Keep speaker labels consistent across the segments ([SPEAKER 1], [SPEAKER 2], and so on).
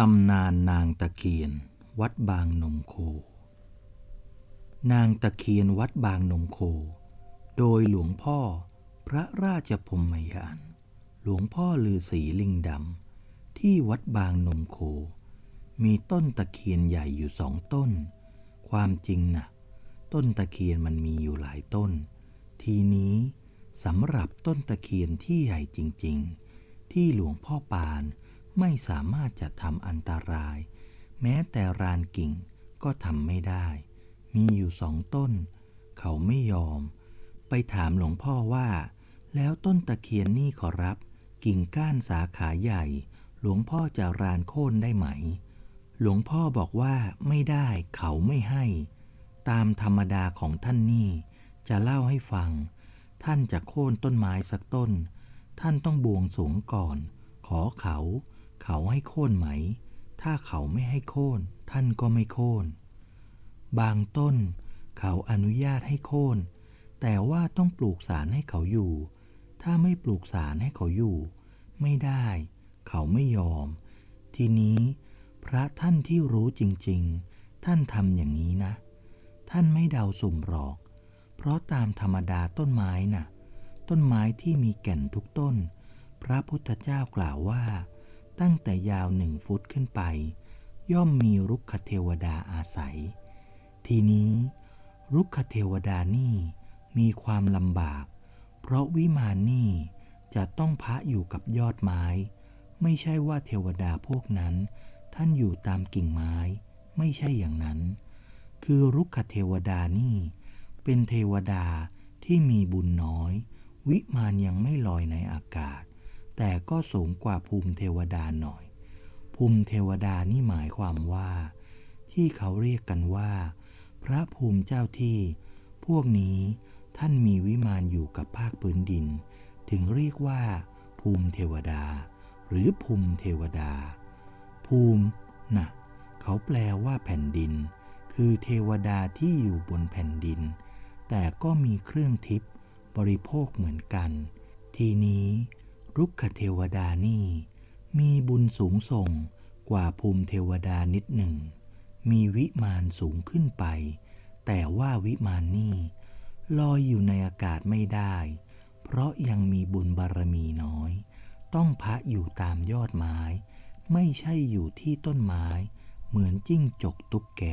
[SPEAKER 1] ตำนานนางตะเคียน วัดบางนมโค นางตะเคียนวัดบางนมโค โดยหลวงพ่อพระราชพมยาน หลวงพ่อลือศรีลิงดำ ที่วัดบางนมโค มีต้นตะเคียนใหญ่อยู่สองต้น ความจริงน่ะ ต้นตะเคียนมันมีอยู่หลายต้น ทีนี้สำหรับต้นตะเคียนที่ใหญ่จริง ๆ ที่หลวงพ่อปาน ไม่สามารถจะทำอันตราย แม้แต่รานกิ่งก็ทำไม่ได้ มีอยู่สองต้น เขาไม่ยอม ไปถามหลวงพ่อว่า แล้วต้นตะเคียนนี่ขอรับ กิ่งก้านสาขาใหญ่ หลวงพ่อจะรานโค่นได้ไหม หลวงพ่อบอกว่าไม่ได้เขาไม่ให้ ตามธรรมดาของท่านนี่ จะเล่าให้ฟัง ท่านจะโค่นต้นไม้สักต้น ท่านต้องบวงสรวงก่อน ขอเขา เขาให้โค่นไหม ถ้าเขาไม่ให้โค่นท่านก็ไม่โค่น บางต้น เขาอนุญาตให้โค่น แต่ว่าต้องปลูกสารให้เขาอยู่ ถ้าไม่ปลูกสารให้เขาอยู่ ไม่ได้ เขาไม่ยอม ทีนี้ พระท่านที่รู้จริง ๆ ท่านทำอย่างนี้นะ ท่านไม่เดาสุ่มหรอก เพราะตามธรรมดาต้นไม้น่ะ ต้นไม้ที่มีแก่นทุกต้น พระพุทธเจ้ากล่าวว่า ตั้งแต่ยาวหนึ่งฟุตขึ้นไป ย่อมมีรุกขเทวดาอาศัย ทีนี้รุกขเทวดานี่มีความลำบาก เพราะวิมานนี่จะต้องพระอยู่กับยอดไม้ ไม่ใช่ว่าเทวดาพวกนั้น ท่านอยู่ตามกิ่งไม้ ไม่ใช่อย่างนั้น คือรุกขเทวดานี่ เป็นเทวดาที่มีบุญน้อย วิมานยังไม่ลอยในอากาศ แต่ก็สูงกว่าภูมิเทวดาหน่อย ภูมิเทวดานี่หมายความว่า ที่เขาเรียกกันว่า พระภูมิเจ้าที่ พวกนี้ท่านมีวิมานอยู่กับภาคพื้นดิน ถึงเรียกว่า ภูมิเทวดา หรือภูมิเทวดา ภูมิน่ะเขาแปลว่าแผ่นดิน คือเทวดาที่อยู่บนแผ่นดิน แต่ก็มีเครื่องทิพย์บริโภคเหมือนกัน ทีนี้ รุกขเทวดานี่มีบุญสูงส่งกว่าภูมิเทวดานิดหนึ่ง มีวิมานสูงขึ้นไป แต่ว่าวิมานนี่ลอยอยู่ในอากาศไม่ได้ เพราะยังมีบุญบารมีน้อย ต้องพระอยู่ตามยอดไม้ ไม่ใช่อยู่ที่ต้นไม้ เหมือนจิ้งจกตุ๊กแก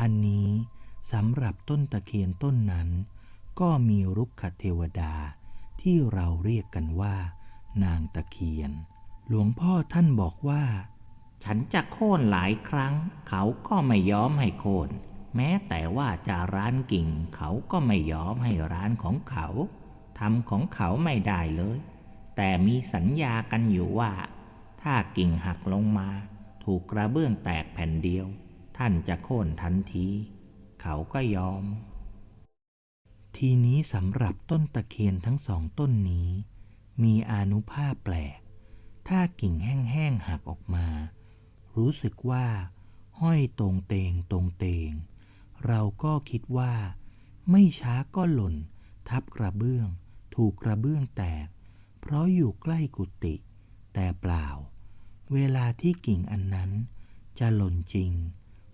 [SPEAKER 1] อันนี้สำหรับต้นตะเคียนต้นนั้น ก็มีรุกขเทวดา ที่เราเรียกกันว่า นางตะเคียน หลวงพ่อท่านบอกว่า
[SPEAKER 2] ฉันจะโค่นหลายครั้ง เขาก็ไม่ยอมให้โค่นแม้แต่ว่าจะร้านกิ่ง เขาก็ไม่ยอมให้ร้านของเขาทำของเขาไม่ได้เลย แต่มีสัญญากันอยู่ว่า ถ้ากิ่งหักลงมา ถูกกระเบื้องแตกแผ่นเดียว ท่านจะโค่นทันที เขาก็ยอม
[SPEAKER 1] ทีนี้สำหรับต้นตะเคียนทั้งสองต้นนี้ มีอนุภาพแปลก ถ้ากิ่งแห้งๆหักออกมา รู้สึกว่า ห้อยตรงเตงตรงเตง เราก็คิดว่า ไม่ช้าก็หล่น ทับกระเบื้อง ถูกกระเบื้องแตก เพราะอยู่ใกล้กุฏิ แต่เปล่า เวลาที่กิ่งอันนั้น จะหล่นจริง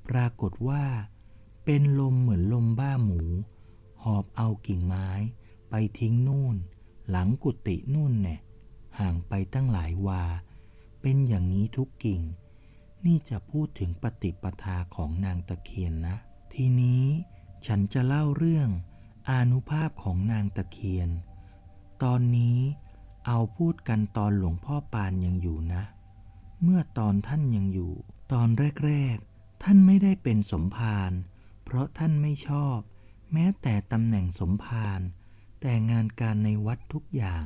[SPEAKER 1] ปรากฏว่า เป็นลมเหมือนลมบ้าหมู หอบเอากิ่งไม้ ไปทิ้งนู่น หลังกุฏินู่นแน่ห่างไปตั้งหลายวา เป็นอย่างนี้ทุกกิ่ง นี่จะพูดถึงปฏิปทาของนางตะเคียนนะ ทีนี้ฉันจะเล่าเรื่องอนุภาพของนางตะเคียน ตอนนี้เอาพูดกันตอนหลวงพ่อปานยังอยู่นะ เมื่อตอนท่านยังอยู่ ตอนแรก ๆ ท่านไม่ได้เป็นสมภารเพราะท่านไม่ชอบ แม้แต่ตำแหน่งสมภารแต่งานการในวัดทุกอย่าง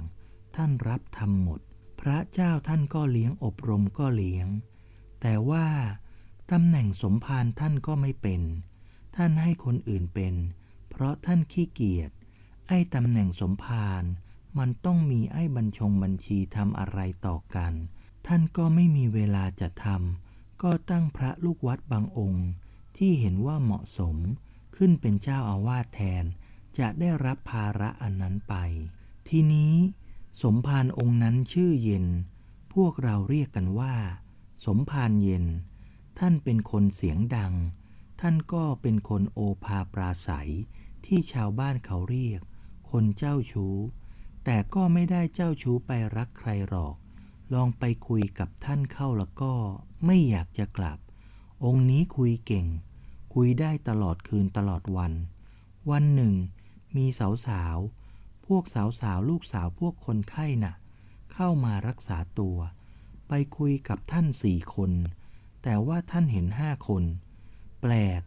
[SPEAKER 1] ท่านรับทำหมด พระเจ้าท่านก็เลี้ยงอบรมก็เลี้ยง แต่ว่าตำแหน่งสมภารท่านก็ไม่เป็น ท่านให้คนอื่นเป็น เพราะท่านขี้เกียจไอ้ตำแหน่งสมภารมันต้องมีไอ้บัญชงบัญชีทำอะไรต่อกัน ท่านก็ไม่มีเวลาจะทำก็ตั้งพระลูกวัดบางองค์ ที่เห็นว่าเหมาะสม ขึ้นเป็นเจ้าอาวาสแทน จะได้รับภาระอันนั้นไป ทีนี้สมภารองค์นั้นชื่อเย็น พวกเราเรียกกันว่า สมภารเย็น ท่านเป็นคนเสียงดัง ท่านก็เป็นคนโอภาปราศัยที่ชาวบ้านเขาเรียก คนเจ้าชู้ แต่ก็ไม่ได้เจ้าชู้ไปรักใครหรอก ลองไปคุยกับท่านเข้าแล้วก็ไม่อยากจะกลับ องค์นี้คุยเก่ง คุยได้ตลอดคืนตลอดวัน วันหนึ่ง มีสาวสาวๆพวกสาวสาวๆลูกสาวพวกคนไข้น่ะ เข้ามารักษาตัว ไปคุยกับท่านสี่คน แต่ว่าท่านเห็นห้าคน แปลก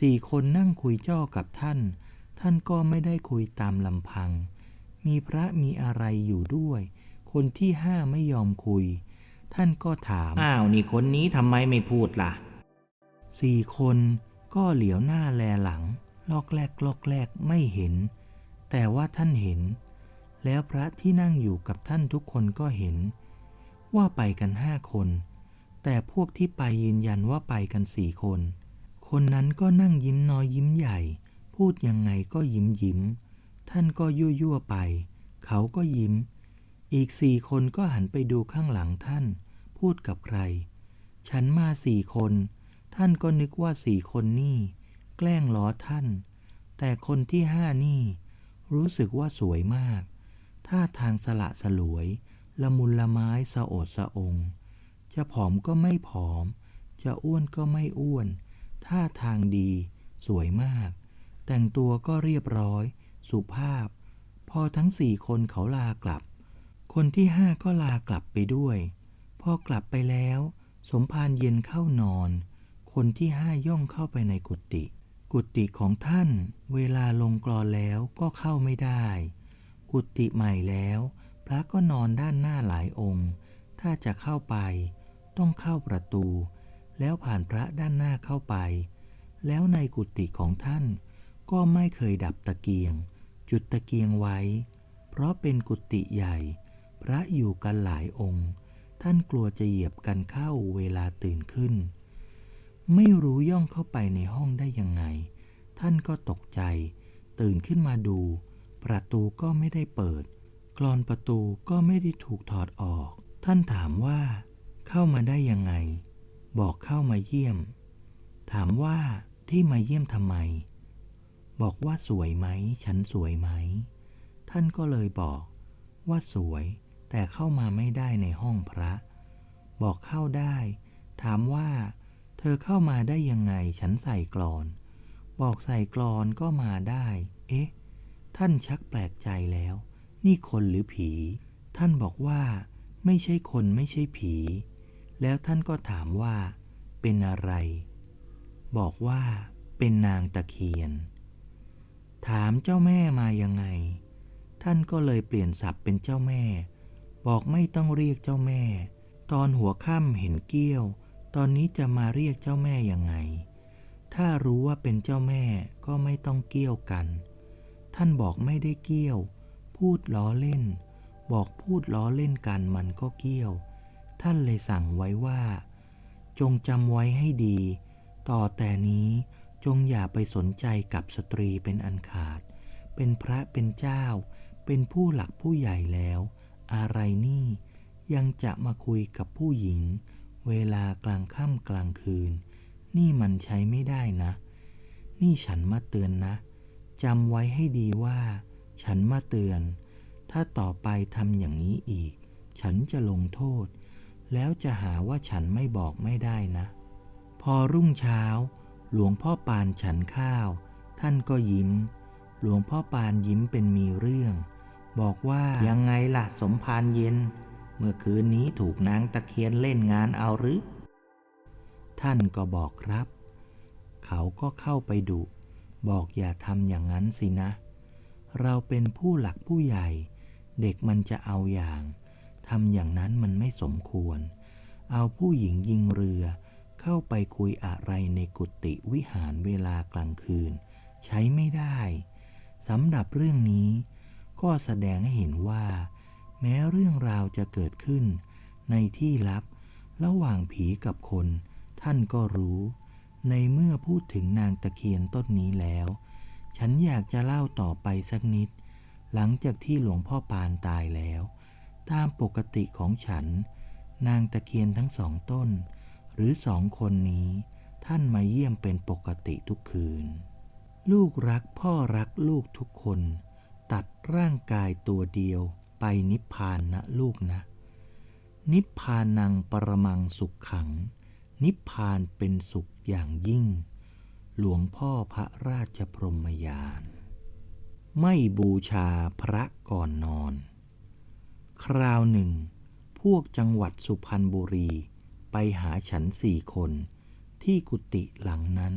[SPEAKER 1] สี่คนนั่งคุยจ้อกับท่าน ท่านก็ไม่ได้คุยตามลำพัง มีพระมีอะไรอยู่ด้วย คนที่ห้าไม่ยอมคุย ท่านก็ถาม
[SPEAKER 2] อ้าว นี่คนนี้ทำไมไม่พูดล่ะ
[SPEAKER 1] สี่คน ก็เหลียวหน้าแลหลัง ลอกแรกลอกแรกไม่เห็น แต่ว่าท่านเห็น แล้วพระที่นั่งอยู่กับท่านทุกคนก็เห็น ว่าไปกันห้าคน แต่พวกที่ไปยืนยันว่าไปกันสี่คน คนนั้นก็นั่งยิ้มน้อยยิ้มใหญ่ พูดยังไงก็ยิ้มยิ้ม ท่านก็ยั่วยั่วไป เขาก็ยิ้ม อีกสี่คนก็หันไปดูข้างหลังท่าน พูดกับใคร ฉันมาสี่คน ท่านก็นึกว่าสี่คนนี่แกล้งล้อท่าน แต่คนที่ห้านี่ รู้สึกว่าสวยมากท่าทางสละสลวย ละมุนละไม้สะโอดสะอง จะผอมก็ไม่ผอม จะอ้วนก็ไม่อ้วน ท่าทางดี สวยมาก แต่งตัวก็เรียบร้อย สุภาพ พอทั้งสี่คนเขาลากลับ คนที่ห้าก็ลากลับไปด้วย พอกลับไปแล้ว สมภารเย็นเข้านอน คนที่ห้าย่องเข้าไปในกุฏิกุฏิของท่านเวลาลงกรอนแล้วก็เข้าไม่ได้ กุฏิใหม่แล้ว พระก็นอนด้านหน้าหลายองค์ ถ้าจะเข้าไป ต้องเข้าประตู แล้วผ่านพระด้านหน้าเข้าไป แล้วในกุฏิของท่าน ก็ไม่เคยดับตะเกียง จุดตะเกียงไว้ เพราะเป็นกุฏิใหญ่ พระอยู่กันหลายองค์ ท่านกลัวจะเหยียบกันเข้าเวลาตื่นขึ้น ไม่รู้ย่องเข้าไปในห้องได้ยังไง ท่านก็ตกใจ ตื่นขึ้นมาดู ประตูก็ไม่ได้เปิด กรอนประตูก็ไม่ได้ถูกถอดออก ท่านถามว่า เข้ามาได้ยังไง บอกเข้ามาเยี่ยม ถามว่าที่มาเยี่ยมทำไม บอกว่าสวยไหม ฉันสวยไหม ท่านก็เลยบอกว่าสวย แต่เข้ามาไม่ได้ในห้องพระ บอกเข้าได้ ถามว่า เธอเข้ามาได้ยังไงฉันใส่กรอน บอกใส่กรอนก็มาได้ เอ๊ะ ท่านชักแปลกใจแล้ว นี่คนหรือผี ท่านบอกว่า ไม่ใช่คนไม่ใช่ผี แล้วท่านก็ถามว่า เป็นอะไร บอกว่า เป็นนางตะเคียน ถามเจ้าแม่มายังไง ท่านก็เลยเปลี่ยนศัพท์เป็นเจ้าแม่ บอกไม่ต้องเรียกเจ้าแม่ ตอนหัวค่ำเห็นเกี้ยว ตอนนี้จะมาเรียกเจ้าแม่ยังไง ถ้ารู้ว่าเป็นเจ้าแม่ก็ไม่ต้องเกี้ยวกัน ท่านบอกไม่ได้เกี้ยว พูดล้อเล่น บอกพูดล้อเล่นกันมันก็เกี้ยว ท่านเลยสั่งไว้ว่า จงจำไว้ให้ดี ต่อแต่นี้จงอย่าไปสนใจกับสตรีเป็นอันขาด เป็นพระเป็นเจ้า เป็นผู้หลักผู้ใหญ่แล้ว อะไรนี่ ยังจะมาคุยกับผู้หญิง เวลากลางค่ำกลางคืน นี่มันใช้ไม่ได้นะ นี่ฉันมาเตือนนะจำไว้ให้ดีว่า ฉันมาเตือน ถ้าต่อไปทำอย่างนี้อีก ฉันจะลงโทษ แล้วจะหาว่าฉันไม่บอกไม่ได้นะ พอรุ่งเช้า หลวงพ่อปานฉันข้าว ท่านก็ยิ้ม หลวงพ่อปานยิ้มเป็นมีเรื่อง บอกว่า
[SPEAKER 2] ยังไงล่ะสมภารเย็น เมื่อคืนนี้ถูกนางตะเคียนเล่นงานเอาหรือ
[SPEAKER 1] ท่านก็บอกครับ เขาก็เข้าไปดุ บอกอย่าทำอย่างนั้นสินะ เราเป็นผู้หลักผู้ใหญ่ เด็กมันจะเอาอย่างทำอย่างนั้นมันไม่สมควร เอาผู้หญิงยิงเรือ เข้าไปคุยอะไรในกุฏิวิหารเวลากลางคืน ใช้ไม่ได้สำหรับเรื่องนี้ก็แสดงให้เห็นว่า แม้เรื่องราวจะเกิดขึ้น ในที่ลับ ระหว่างผีกับคน ท่านก็รู้ ในเมื่อพูดถึงนางตะเคียนต้นนี้แล้ว ฉันอยากจะเล่าต่อไปสักนิด หลังจากที่หลวงพ่อปานตายแล้ว ตามปกติของฉัน นางตะเคียนทั้งสองต้น หรือสองคนนี้ ท่านมาเยี่ยมเป็นปกติทุกคืน ลูกรักพ่อรักลูกทุกคน ตัดร่างกายตัวเดียว ไปนิพพานนะลูกนะ นิพพานังปรมังสุขขัง นิพพานเป็นสุขอย่างยิ่ง หลวงพ่อพระราชพรหมยาน ไม่บูชาพระก่อนนอน คราวหนึ่ง พวกจังหวัดสุพรรณบุรีไปหาฉันสี่คนที่กุฏิหลังนั้น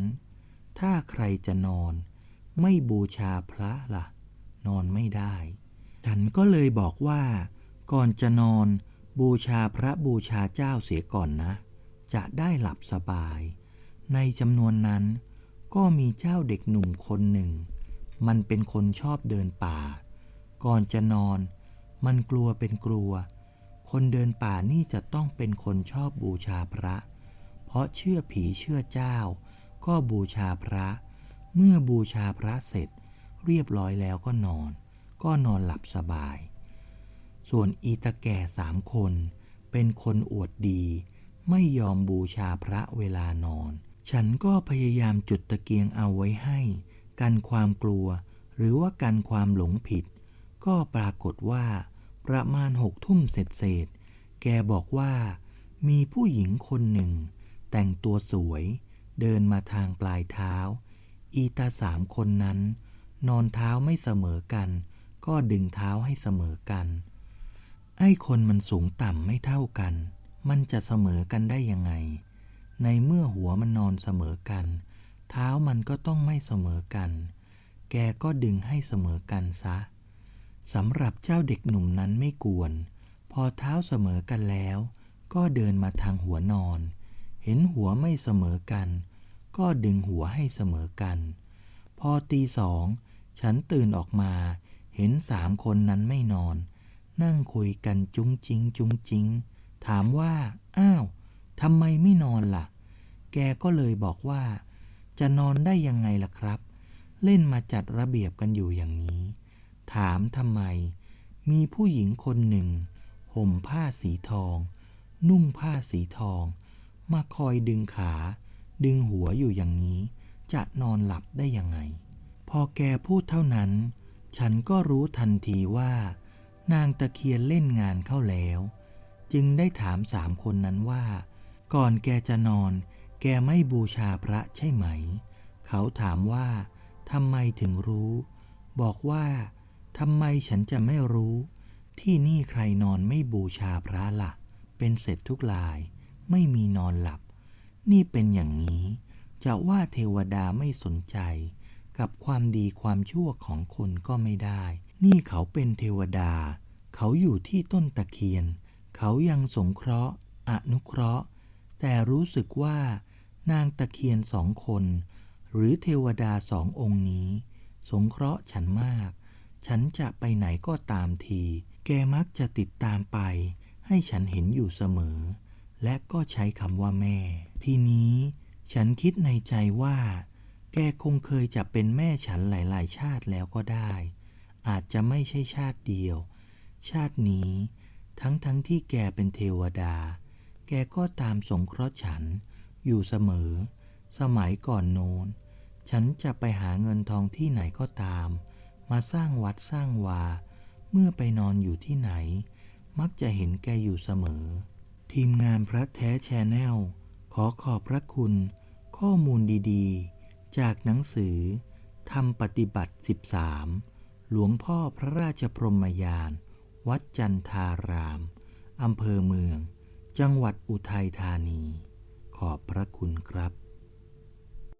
[SPEAKER 1] ถ้าใครจะนอน ไม่บูชาพระล่ะ นอนไม่ได้ ฉันก็เลยบอกว่า ก่อนจะนอนบูชาพระบูชาเจ้าเสียก่อนนะ จะได้หลับสบาย ในจำนวนนั้น ก็มีเจ้าเด็กหนุ่มคนหนึ่ง มันเป็นคนชอบเดินป่า ก่อนจะนอน มันกลัวเป็นกลัว คนเดินป่านี่จะต้องเป็นคนชอบบูชาพระ เพราะเชื่อผีเชื่อเจ้า ก็บูชาพระ เมื่อบูชาพระเสร็จ เรียบร้อยแล้วก็นอน ก็นอนหลับสบาย ส่วนอีตาแก่สามคน เป็นคนอวดดี ไม่ยอมบูชาพระเวลานอน ฉันก็พยายามจุดตะเกียงเอาไว้ให้ กันความกลัว หรือว่ากันความหลงผิด ก็ปรากฏว่า ประมาณหกทุ่มเสร็จเสร็จแกบอกว่ามีผู้หญิงคนหนึ่ง แต่งตัวสวย เดินมาทางปลายเท้า อีตาสามคนนั้น นอนเท้าไม่เสมอกัน ก็ดึงเท้าให้เสมอกัน ไอ้คนมันสูงต่ำไม่เท่ากัน มันจะเสมอกันได้ยังไง ในเมื่อหัวมันนอนเสมอกัน เท้ามันก็ต้องไม่เสมอกัน แกก็ดึงให้เสมอกันซะสำหรับเจ้าเด็กหนุ่มนั้นไม่กวน พอเท้าเสมอกันแล้ว ก็เดินมาทางหัวนอน เห็นหัวไม่เสมอกัน ก็ดึงหัวให้เสมอกัน พอตีสอง ฉันตื่นออกมา เห็นสามคนนั้นไม่นอน นั่งคุยกันจุ้งจิงจุ้งจิง ถามว่า อ้าวทำไมไม่นอนล่ะ แกก็เลยบอกว่า จะนอนได้ยังไงล่ะครับ เล่นมาจัดระเบียบกันอยู่อย่างนี้ ถามทำไม มีผู้หญิงคนหนึ่ง ห่มผ้าสีทอง นุ่งผ้าสีทอง มาคอยดึงขา ดึงหัวอยู่อย่างนี้ จะนอนหลับได้ยังไง พอแกพูดเท่านั้น ฉันก็รู้ทันทีว่า นางตะเคียนเล่นงานเข้าแล้ว จึงได้ถามสามคนนั้นว่า ก่อนแกจะนอน แกไม่บูชาพระใช่ไหม เขาถามว่าทำไมถึงรู้ บอกว่าทำไมฉันจะไม่รู้ ที่นี่ใครนอนไม่บูชาพระละ่ะ เป็นเสร็จทุกลาย ไม่มีนอนหลับ นี่เป็นอย่างนี้ จะว่าเทวดาไม่สนใจ กับความดีความชั่วของคนก็ไม่ได้ นี่เขาเป็นเทวดา เขาอยู่ที่ต้นตะเคียน เขายังสงเคราะห์ อนุเคราะห์ แต่รู้สึกว่านางตะเคียนสองคน หรือเทวดาสององค์นี้ สงเคราะห์ฉันมาก ฉันจะไปไหนก็ตามที แกมักจะติดตามไป ให้ฉันเห็นอยู่เสมอ และก็ใช้คำว่าแม่ ทีนี้ ฉันคิดในใจว่า แกคงเคยจะเป็นแม่ฉันหลาย ๆ ชาติแล้วก็ได้ อาจจะไม่ใช่ชาติเดียว ชาตินี้ทั้งทั้งๆที่แกเป็นเทวดา แกก็ตามสงเคราะห์ฉันอยู่เสมอ สมัยก่อนโน้น ฉันจะไปหาเงินทองที่ไหนก็ตาม มาสร้างวัดสร้างวา เมื่อไปนอนอยู่ที่ไหน มักจะเห็นแกอยู่เสมอ ทีมงานพระแท้แชนแนลขอขอบพระคุณข้อมูลดี ๆ จากหนังสือทำปฏิบัติ 13 หลวงพ่อพระราชพรหมยาน วัดจันทารามอำเภอเมือง จังหวัดอุทัยธานี ขอบพระคุณครับ